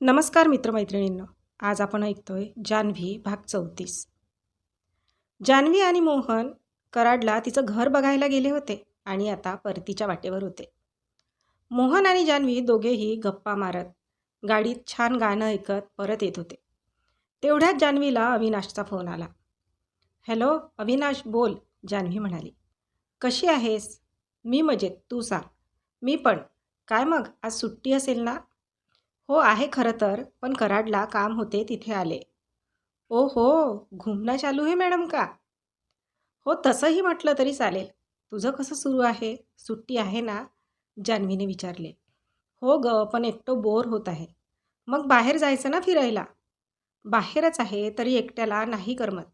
नमस्कार मित्रमैत्रिणींनो आज आपण ऐकतोय जान्हवी भाग चौतीस. जान्हवी आणि मोहन कराडला तिचं घर बघायला गेले होते आणि आता परतीच्या वाटेवर होते. मोहन आणि जान्हवी दोघेही गप्पा मारत गाडीत छान गाणं ऐकत परत येत होते. तेवढ्यात जान्हवीला अविनाशचा फोन आला. हॅलो अविनाश बोल जान्हवी म्हणाली. कशी आहेस? मी मजेत तू सांग. मी पण. काय मग आज सुट्टी असेल ना? हो आहे खरं तर. पण कराडला काम होते तिथे आले. ओ हो घुमणं चालू आहे मॅडम का? हो तसंही म्हटलं तरी चालेल. तुझं कसं सुरू आहे? सुट्टी आहे ना? जान्हवीने विचारले. हो ग पण एकटं बोर होत आहे. मग बाहेर जायचं ना फिरायला? बाहेरच आहे तरी एकट्याला नाही करमत.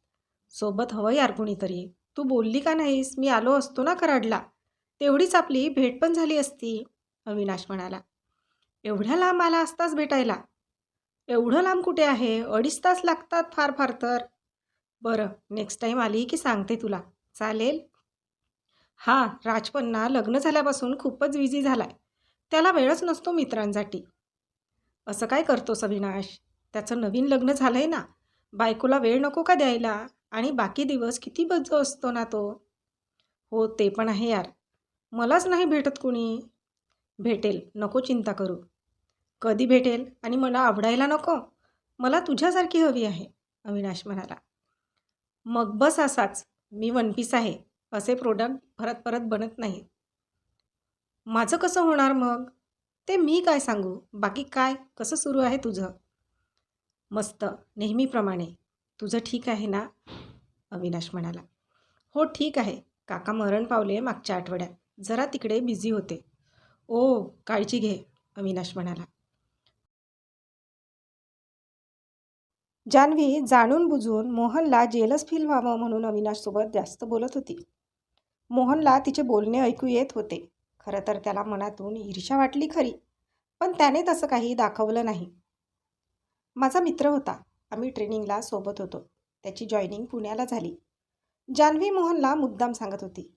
सोबत हवं यार कुणीतरी तू बोलली का नाहीस? मी आलो असतो ना कराडला. तेवढीच आपली भेट पण झाली असती अविनाश म्हणाला. एवढ्या लांब आला असताच भेटायला? एवढं लांब कुठे आहे? अडीच तास लागतात फार फार तर. बरं नेक्स्ट टाईम आली की सांगते तुला. चालेल? हां राजपन्ना लग्न झाल्यापासून खूपच बिझी झालाय. त्याला वेळच नसतो मित्रांसाठी. असं काय करतोस अविनाश? त्याचं नवीन लग्न झालं आहे ना. बायकोला वेळ नको का द्यायला? आणि बाकी दिवस किती बज्ज असतो ना तो? हो ते पण आहे यार. मलाच नाही भेटत कुणी. भेटेल नको चिंता करू. कधी भेटेल आणि मला आवडायला नको? मला तुझ्यासारखी हवी आहे अविनाश म्हणाला. मग बस असाच मी वन पीस आहे असे प्रोडक्ट परत परत बनत नाही माझं कसं होणार मग? ते मी काय सांगू? बाकी काय? कसं सुरू आहे तुझं? मस्त नेहमीप्रमाणे. तुझं ठीक आहे ना? अविनाश म्हणाला. हो ठीक आहे. काका मरण पावले मागच्या आठवड्यात. जरा तिकडे बिझी होते. ओ काळजी घे अविनाश म्हणाला. जान्हवी जाणून बुजून मोहनला जेलस फील व्हावं म्हणून अविनाशसोबत जास्त बोलत होती. मोहनला तिचे बोलणे ऐकू येत होते. खरं तर त्याला मनातून ईर्षा वाटली खरी पण त्याने तसं काही दाखवलं नाही. माझा मित्र होता. आम्ही ट्रेनिंगला सोबत होतो. त्याची जॉईनिंग पुण्याला झाली. जान्हवी मोहनला मुद्दाम सांगत होती.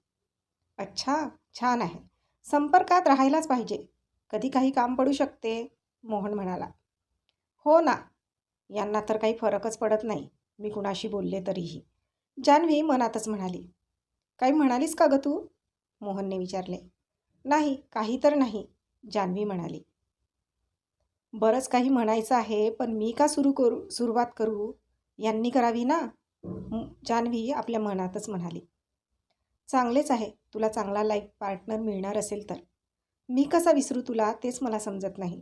अच्छा छान आहे. संपर्कात राहायलाच पाहिजे. कधी काही काम पडू शकते मोहन म्हणाला. हो ना. यांना तर काही फरकच पडत नाही मी कुणाशी बोलले तरीही. जान्हवी मनातच म्हणाली काही म्हणालीस का ग तू? मोहनने विचारले. नाही काही तर नाही जान्हवी म्हणाली. बरंच काही म्हणायचं आहे पण मी का सुरू करू सुरुवात करू? यांनी करावी ना? जान्हवी आपल्या मनातच म्हणाली. चांगलेच आहे तुला चांगला लाईफ पार्टनर मिळणार असेल तर. मी कसा विसरू तुला तेच मला समजत नाही.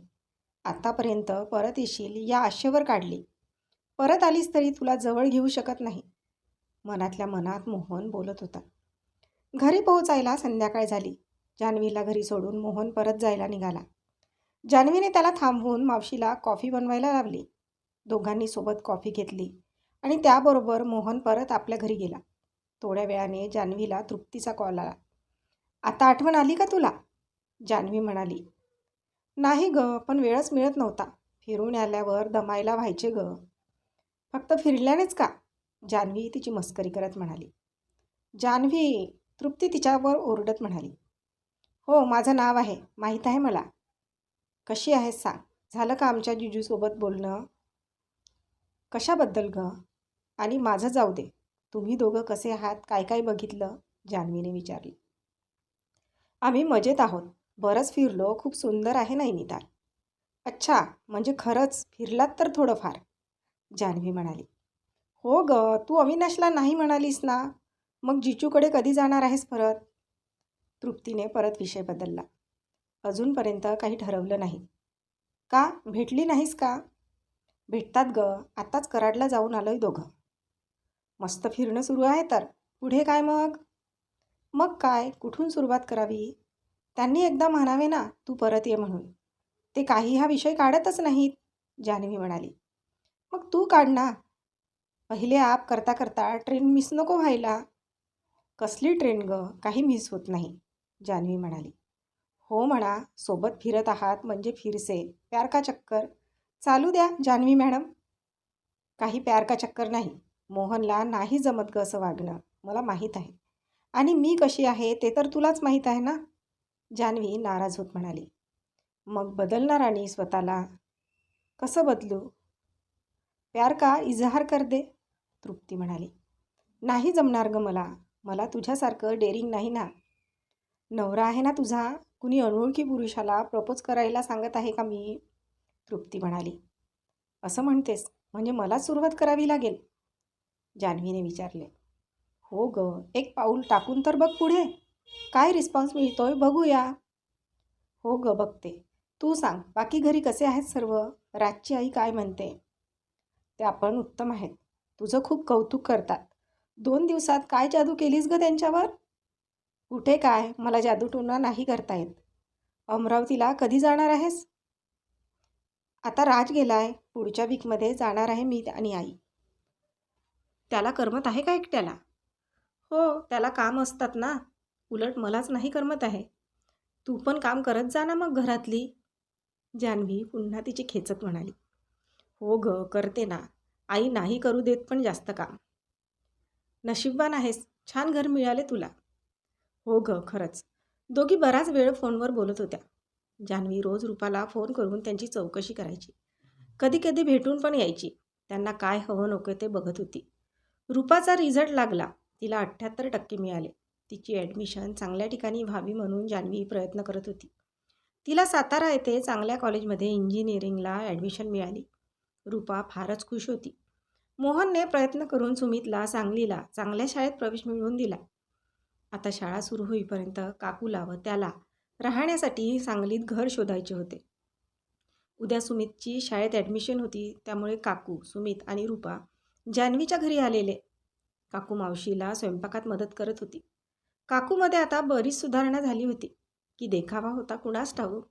आतापर्यंत परत येशील या आशेवर काढली. परत आलीस तरी तुला जवळ घेऊ शकत नाही. मनातल्या मनात मोहन बोलत होता. घरी पोहोचायला संध्याकाळ झाली. जान्हवीला घरी सोडून मोहन परत जायला निघाला. जान्हवीने त्याला थांबवून मावशीला कॉफी बनवायला लावली. दोघांनी सोबत कॉफी घेतली आणि त्याबरोबर मोहन परत आपल्या घरी गेला. थोड्या वेळाने जान्हवीला तृप्तीचा कॉल आला. आता आठवण आली का तुला? जान्हवी म्हणाली. नाही ग पण वेळच मिळत नव्हता. फिरून आल्यावर दमायला व्हायचे ग. फक्त फिरल्यानेच का? जान्हवी तिची मस्करी करत म्हणाली. जान्हवी तृप्ती तिच्यावर ओरडत म्हणाली. हो माझं नाव आहे. माहीत आहे मला. कशी आहेस सांग. झालं का आमच्या जिजूसोबत बोलणं? कशाबद्दल ग? आणि माझं जाऊ दे. तुम्ही दोघं कसे आहात? काय काय बघितलं? जान्हवीने विचारले. आम्ही मजेत आहोत. बरंच फिरलो खूप सुंदर आहे नैनिताल? अच्छा म्हणजे खरंच फिरलात तर थोडंफार जान्हवी म्हणाली. हो ग तू अविनाशला नाही म्हणालीस ना? मग जिजूकडे कधी जाणार आहेस परत? तृप्तीने परत विषय बदलला. अजूनपर्यंत काही ठरवलं नाही. का भेटली नाहीस का? भेटतात ग आत्ताच कराडला जाऊन आलोय दोघं. मस्त फिरणं सुरू आहे तर पुढे काय मग? मग काय कुठून सुरुवात करावी? त्यांनी एकदा म्हणावे ना तू परत ये म्हणून. ते काही हा विषय काढतच नाहीत जान्हवी म्हणाली. मग तू काढ ना. पहिले आप करता करता ट्रेन मिस नको व्हायला. कसली ट्रेन ग? काही मिस होत नाही जान्हवी म्हणाली. हो म्हणा सोबत फिरत आहात म्हणजे फिरसे. प्यार का चक्कर? चालू द्या जान्हवी मॅडम. काही प्यार का चक्कर नाही. मोहनला नाही जमत ग असं वागणं. मला माहीत आहे. आणि मी कशी आहे ते तर तुलाच माहीत आहे ना. जान्हवी नाराज होत म्हणाली. मग बदलणार आणि स्वतःला कसं बदलू? प्यार का इजहार कर दे? तृप्ती म्हणाली. नाही जमणार ग मला. मला तुझ्यासारखं डेअरिंग नाही ना. नवरा आहे ना तुझा? कुणी अनोळखी पुरुषाला प्रपोज करायला सांगत आहे का मी? तृप्ती म्हणाली. असं म्हणतेस. म्हणजे मला सुरुवात करावी लागेल. जान्हवीने विचारले. हो ग. एक पाऊल टाकून तर बघ पुढे. काय रिस्पॉन्स मिळतोय? बघूया. हो ग बघते. तू सांग बाकी घरी कसे आहेत सर्व? राजची आई काय म्हणते? ते आपण उत्तम आहेत. तुझं खूप कौतुक करतात. दोन दिवसात काय जादू केलीस ग त्यांच्यावर? कुठे काय? मला जादूटोना नाही करता येत. अमरावतीला कधी जाणार आहेस? आता राज गेलाय. पुढच्या वीकमध्ये जाणार आहे मी आणि आई. त्याला करमत आहे का एकट्याला? हो त्याला काम असतात ना. उलट मलाच नाही करमत आहे. तू पण काम करत जा ना मग घरातली. जान्हवी पुन्हा तिची खेचत म्हणाली. हो ग करते ना. आई नाही करू देत पण जास्त काम. नशीबवान आहेस. छान घर मिळाले तुला. हो ग खरंच. दोघी बराच वेळ फोनवर बोलत होत्या. जान्हवी रोज रूपाला फोन करून त्यांची चौकशी करायची. कधी कधी भेटून पण यायची. त्यांना काय हवं नको ते बघत होती. रूपाचा रिझल्ट लागला. तिला अठ्ठ्याहत्तर टक्के मिळाले. तिची ॲडमिशन चांगल्या ठिकाणी व्हावी म्हणून जान्हवी प्रयत्न करत होती. तिला सातारा येथे चांगल्या कॉलेजमध्ये इंजिनिअरिंगला ॲडमिशन मिळाली. रूपा फारच खुश होती. मोहनने प्रयत्न करून सुमितला सांगलीला चांगल्या शाळेत प्रवेश मिळवून दिला. आता शाळा सुरू होईपर्यंत काकूला व त्याला राहण्यासाठी सांगलीत घर शोधायचे होते. उद्या सुमितची शाळेत ॲडमिशन होती त्यामुळे काकू सुमित आणि रूपा जान्हवीच्या घरी आलेले. काकू मावशीला स्वयंपाकात मदत करत होती. काकूमध्ये आता बरीच सुधारणा झाली होती की देखावा होता कुणास ठाऊक.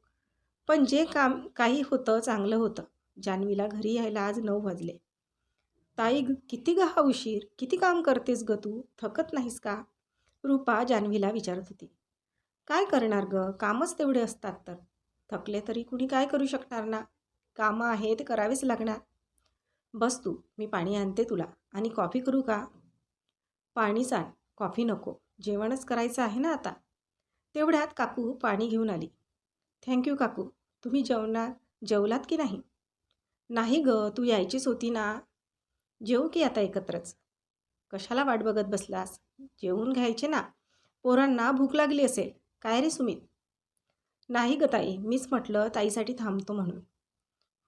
पण जे काम काही होतं चांगलं होतं. जान्हवीला घरी यायला आज नऊ वाजले. ताई ग- किती ग हा उशीर? किती काम करतेस ग तू? थकत नाहीस का? रूपा जान्हवीला विचारत होती. काय करणार ग? कामच तेवढे असतात तर. थकले तरी कुणी काय करू शकणार ना? कामं आहेत करावेच लागणार. बस तू मी पाणी आणते तुला. आणि कॉफी करू का? पाणीच आण कॉफी नको. जेवणच करायचं आहे ना आता? तेवढ्यात काकू पाणी घेऊन आली. थँक्यू काकू. तुम्ही जेवणात जेवलात की नाही? नाही ग तू यायचीच होती ना. जेवू की आता एकत्रच. कशाला वाट बघत बसलास? जेवून घ्यायचे ना. पोरांना भूक लागली असेल. काय रे सुमित? नाही ग ताई मीच म्हटलं ताईसाठी थांबतो म्हणून.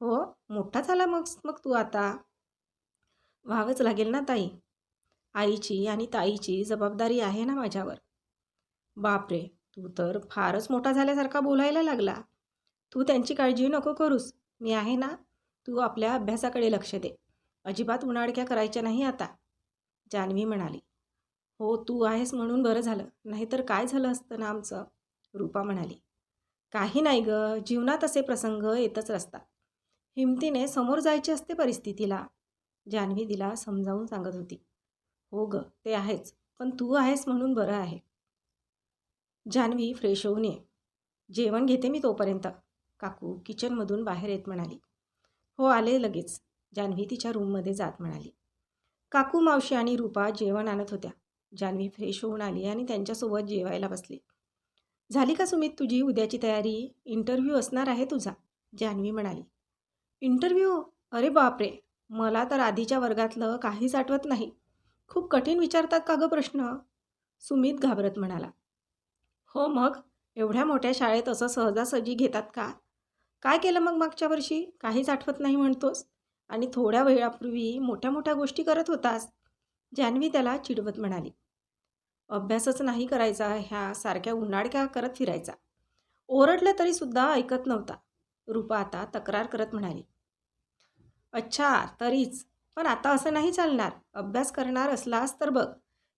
हो मोठा झाला मग मग तू आता. व्हावंच लागेल ना ताई. आईची आणि ताईची जबाबदारी आहे ना माझ्यावर. बापरे तू तर फारच मोठा झाल्यासारखा बोलायला लागला. तू त्यांची काळजी नको करूस. मी आहे ना तू आपल्या अभ्यासाकडे लक्ष दे. अजिबात उन्हाडक्या करायच्या नाही आता. जान्हवी म्हणाली. हो तू आहेस म्हणून बरं झालं. नाहीतर काय झालं असतं ना आमचं? रूपा म्हणाली. काही नाही ग जीवनात असे प्रसंग येतच असतात. हिमतीने समोर जायचे असते परिस्थितीला. जान्हवी तिला समजावून सांगत होती. हो ग ते आहेच. पण तू आहेस म्हणून बरं आहे. जान्हवी फ्रेश होऊन ये. जेवण घेते मी तोपर्यंत. काकू किचनमधून बाहेर येत म्हणाली. हो आले लगेच. जान्हवी तिच्या रूममध्ये जात म्हणाली. काकू मावशी आणि रूपा जेवण आणत होत्या. जान्हवी फ्रेश होऊन आली आणि त्यांच्यासोबत जेवायला बसली. झाली का सुमित तुझी उद्याची तयारी? इंटरव्ह्यू असणार आहे तुझा जान्हवी म्हणाली. इंटरव्ह्यू अरे बापरे! मला तर आधीच्या वर्गातलं काहीच आठवत नाही. खूप कठीण विचारतात का गं प्रश्न? सुमित घाबरत म्हणाला. हो मग एवढ्या मोठ्या शाळेत असं सहजासहजी घेतात का? काय केलं मग मागच्या वर्षी? काहीच आठवत नाही म्हणतोस? आणि थोड्या वेळापूर्वी मोठ्या मोठ्या गोष्टी करत होतास? जान्हवी त्याला चिडवत म्हणाली. अभ्यासच नाही करायचा ह्या सारख्या उन्हाळक्या करत फिरायचा. ओरडलं तरीसुद्धा ऐकत नव्हता. रूपा आता तक्रार करत म्हणाली. अच्छा तरीच. पण आता असं नाही चालणार. अभ्यास करणार असलास तर बघ.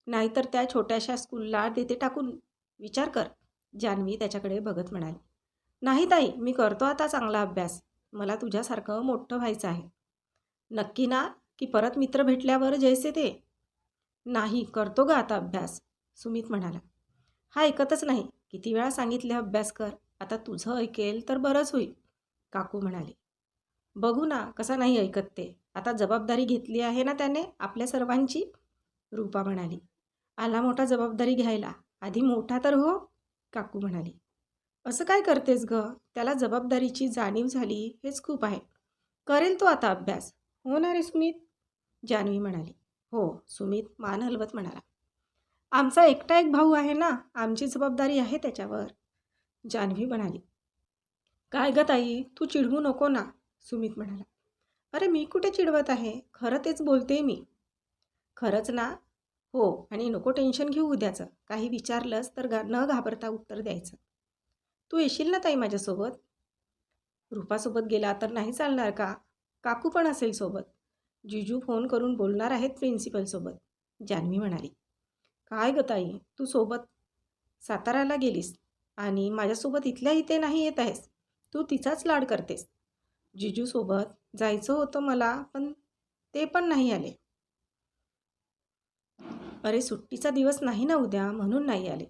नाहीतर त्या छोट्याशा स्कूलला देते टाकून विचार कर जान्हवी त्याच्याकडे बघत म्हणाली. नाही ताई मी करतो आता चांगला अभ्यास. मला तुझ्यासारखं मोठं व्हायचं आहे. नक्की ना? की परत मित्र भेटल्यावर जैसे ते? नाही करतो ग आता अभ्यास सुमित म्हणाला. हा ऐकतच नाही. किती वेळा सांगितले अभ्यास कर. आता तुझं ऐकेल तर बरंच होईल काकू म्हणाले. बघू ना कसा नाही ऐकत ते. आता जबाबदारी घेतली आहे ना त्याने? आपल्या सर्वांची? रूपा म्हणाली. आला मोठा जबाबदारी घ्यायला. आधी मोठा तर हो काकू म्हणाली. असं काय करतेस ग? त्याला जबाबदारीची जाणीव झाली हेच खूप आहे. करेल तो आता अभ्यास. हो ना रे सुमित? जान्हवी म्हणाली. हो सुमित मान हलवत म्हणाला. आमचा एकटा एक भाऊ आहे ना? आमची जबाबदारी आहे त्याच्यावर. जान्हवी म्हणाली. काय ग ताई? तू चिडवू नको ना सुमित म्हणाला. अरे मी कुठे चिडवत आहे? खरं तेच बोलते मी. खरंच ना? हो आणि नको टेन्शन घेऊ उद्याचं. काही विचारलंस तर गा न घाबरता उत्तर द्यायचं. तू येशील ना ताई माझ्यासोबत? रूपासोबत गेला तर नाही चालणार का? काकू पण असेल सोबत. जिजू फोन करून बोलणार आहेत प्रिन्सिपलसोबत जान्हवी म्हणाली. काय ग ताई? तू सोबत साताराला गेलीस आणि माझ्यासोबत इथल्या इथे नाही येत आहेस. तू तिचाच लाड करतेस. जिजूसोबत जायचं होतं मला पण ते पण नाही आले. अरे सुट्टीचा दिवस नाही ना उद्या म्हणून नाही आले.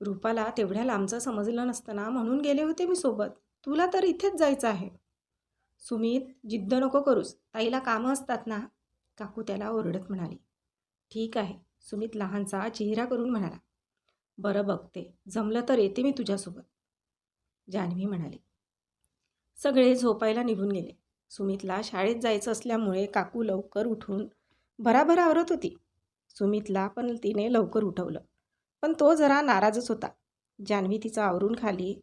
रूपाला तेवढ्या लांबचं समजलं नसतं ना म्हणून गेले होते मी सोबत. तुला तर इथेच जायचं आहे. सुमित जिद्द नको करूस. ताईला कामं असतात ना. काकू त्याला ओरडत म्हणाली. ठीक आहे. सुमित लहानचा चेहरा करून म्हणाला. बरं बघते. जमलं तर येते मी तुझ्यासोबत. जान्हवी म्हणाली. सगळे झोपायला निघून गेले. सुमितला शाळेत जायचं असल्यामुळे काकू लवकर उठून भराभर आवरत होती. सुमितला पण तिने लवकर उठवलं. पण तो जरा नाराजच होता. जान्हवी तिचा आवरून खाली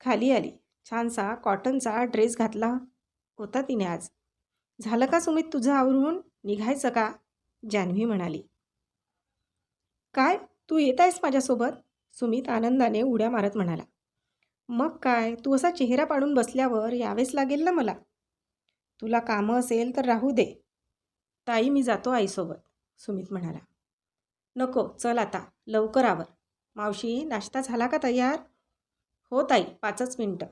खाली आली. छानसा कॉटनचा ड्रेस घातला होता तिने आज. झालं का सुमित तुझं आवरून? निघायचं का? जान्हवी म्हणाली. काय? तू येत आहेस माझ्यासोबत? सुमित आनंदाने उड्या मारत म्हणाला. मग काय? तू असा चेहरा पाडून बसल्यावर यावेच लागेल ना मला. तुला कामं असेल तर राहू दे. ताई मी जातो आईसोबत सुमित म्हणाला. नको चल आता लवकर आवर. मावशी नाश्ता झाला का तयार? हो ताई पाचच मिनटं.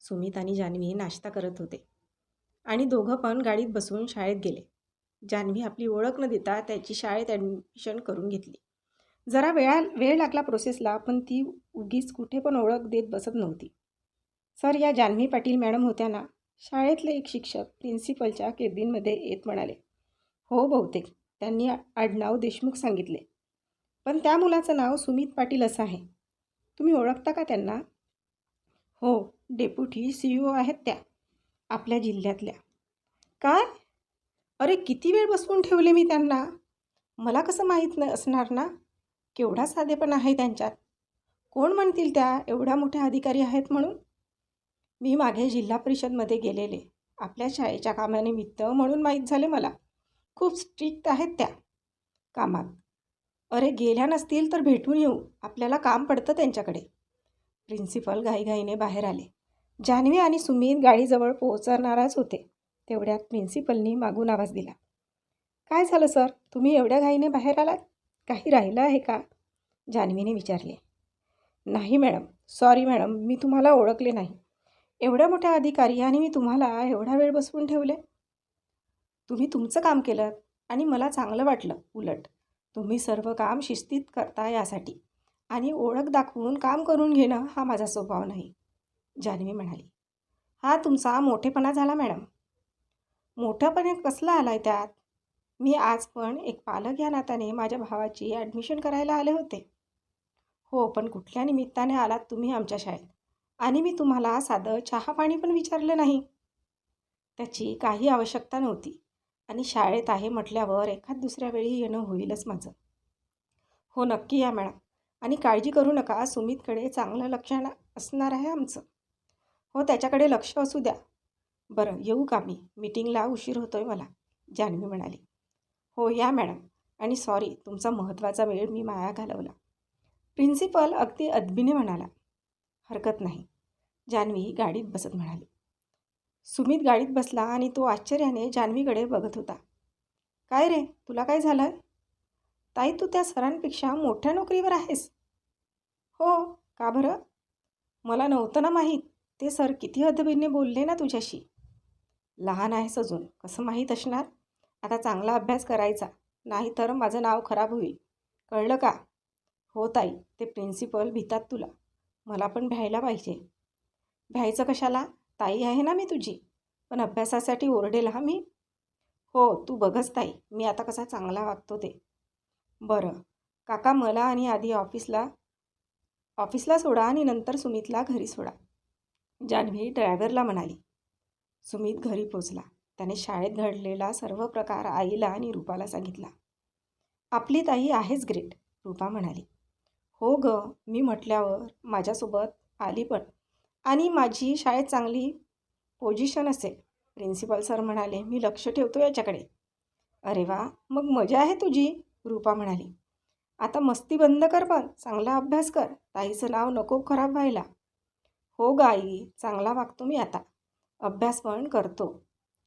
सुमित आणि जान्हवी नाश्ता करत होते. आणि दोघं पण गाडीत बसून शाळेत गेले. जान्हवी आपली ओळख न देता त्याची शाळेत ॲडमिशन करून घेतली. जरा वेळा वेळ लागला प्रोसेसला पण ती उगीच कुठे पण ओळख देत बसत नव्हती. सर या जान्हवी पाटील मॅडम होत्या ना शाळेतले एक शिक्षक प्रिन्सिपलच्या केबिनमध्ये येत म्हणाले हो बहुतेक त्यांनी आडनाव देशमुख सांगितले. पण त्या मुलाचं नाव सुमित पाटील असं आहे. तुम्ही ओळखता का त्यांना? हो डेप्युटी सी ओ आहेत त्या आपल्या जिल्ह्यातल्या. काय? अरे किती वेळ बसवून ठेवले मी त्यांना? मला कसं माहीत न असणार ना? केवढा साधेपण आहे त्यांच्यात? कोण म्हणतील त्या? एवढ्या मोठ्या अधिकारी आहेत म्हणून? मी मागे जिल्हा परिषदमध्ये गेलेले. आपल्या शाळेच्या कामानिमित्त म्हणून माहीत झाले मला. खूप स्ट्रिक्ट आहेत त्या कामात. अरे गेल्या नसतील तर भेटून येऊ. आपल्याला काम पडतं त्यांच्याकडे. प्रिन्सिपल घाईघाईने बाहेर आले. जान्हवी आणि सुमित गाडीजवळ पोहोचणारच होते. तेवढ्यात प्रिन्सिपलनी मागून आवाज दिला. काय झालं सर? तुम्ही एवढ्या घाईने बाहेर आलात? काही राहिलं आहे का? जान्हवीने विचारले. नाही मॅडम सॉरी मॅडम मी तुम्हाला ओळखले नाही. एवढ्या मोठ्या अधिकारी आणि मी तुम्हाला एवढा वेळ बसवून ठेवले? तुम्ही तुमचं काम केलं आणि मला चांगलं वाटलं उलट. तुम्ही सर्व काम शिस्तीत करता यासाठी. आणि ओळख दाखवून काम करून घेणं हा माझा स्वभाव नाही जान्हवी म्हणाली. हा तुमचा मोठेपणा झाला मॅडम. मोठंपणे कसला आला आहे त्यात? मी आज पण एक पालक या नात्याने माझ्या भावाची ॲडमिशन करायला आले होते. हो पण कुठल्या निमित्ताने आलात तुम्ही आमच्या शाळेत? आणि मी तुम्हाला साधं चहा पाणी पण विचारलं नाही. त्याची काही आवश्यकता नव्हती. आणि शाळेत आहे म्हटल्यावर एखाद दुसऱ्या वेळी येणं होईलच माझं. हो नक्की या मॅडम. आणि काळजी करू नका सुमितकडे चांगलं लक्ष असणार आहे आमचं. हो त्याच्याकडे लक्ष असू द्या. बरं येऊ का मी? मीटिंगला उशीर होतोय मला जान्हवी म्हणाली. हो या मॅडम. आणि सॉरी तुमचा महत्त्वाचा वेळ मी माया घालवला. प्रिन्सिपल अगदी अदबीने म्हणाला हरकत नाही. जान्हवी गाडीत बसत म्हणाली. सुमित गाडीत बसला आणि तो आश्चर्याने जान्हवीकडे बघत होता. काय रे तुला काय झालं ताई तू त्या सरांपेक्षा मोठ्या नोकरीवर आहेस. हो का बरं? मला नव्हतं ना माहीत. ते सर किती अदबीने बोलले ना तुझ्याशी. लहान आहेस अजून कसं माहीत असणार? आता चांगला अभ्यास करायचा नाही तर माझं नाव खराब होईल. कळलं का? हो ताई ते प्रिन्सिपल भितात तुला. मला पण भ्यायला पाहिजे. भ्यायचं कशाला? ताई आहे ना मी तुझी. पण अभ्यासासाठी ओरडेल हा मी? हो तू बघच ताई मी आता कसा चांगला वागतो ते. बरं काका मला आणि आधी ऑफिसला ऑफिसला सोडा आणि नंतर सुमितला घरी सोडा. जान्हवी ड्रायव्हरला म्हणाली. सुमित घरी पोचला. त्याने शाळेत घडलेला सर्व प्रकार आईला आणि रूपाला सांगितला. आपली ताई आहेच ग्रेट रूपा म्हणाली. हो ग मी म्हटल्यावर माझ्यासोबत आली पण. आणि माझी शाळेत चांगली पोझिशन असेल प्रिन्सिपल सर म्हणाले. मी लक्ष ठेवतो याच्याकडे. अरे वा मग मजा आहे तुझी रूपा म्हणाली. आता मस्ती बंद कर पण चांगला अभ्यास कर. ताईचं नाव नको खराब व्हायला. हो ग आई चांगला वागतो मी आता. अभ्यास पण करतो.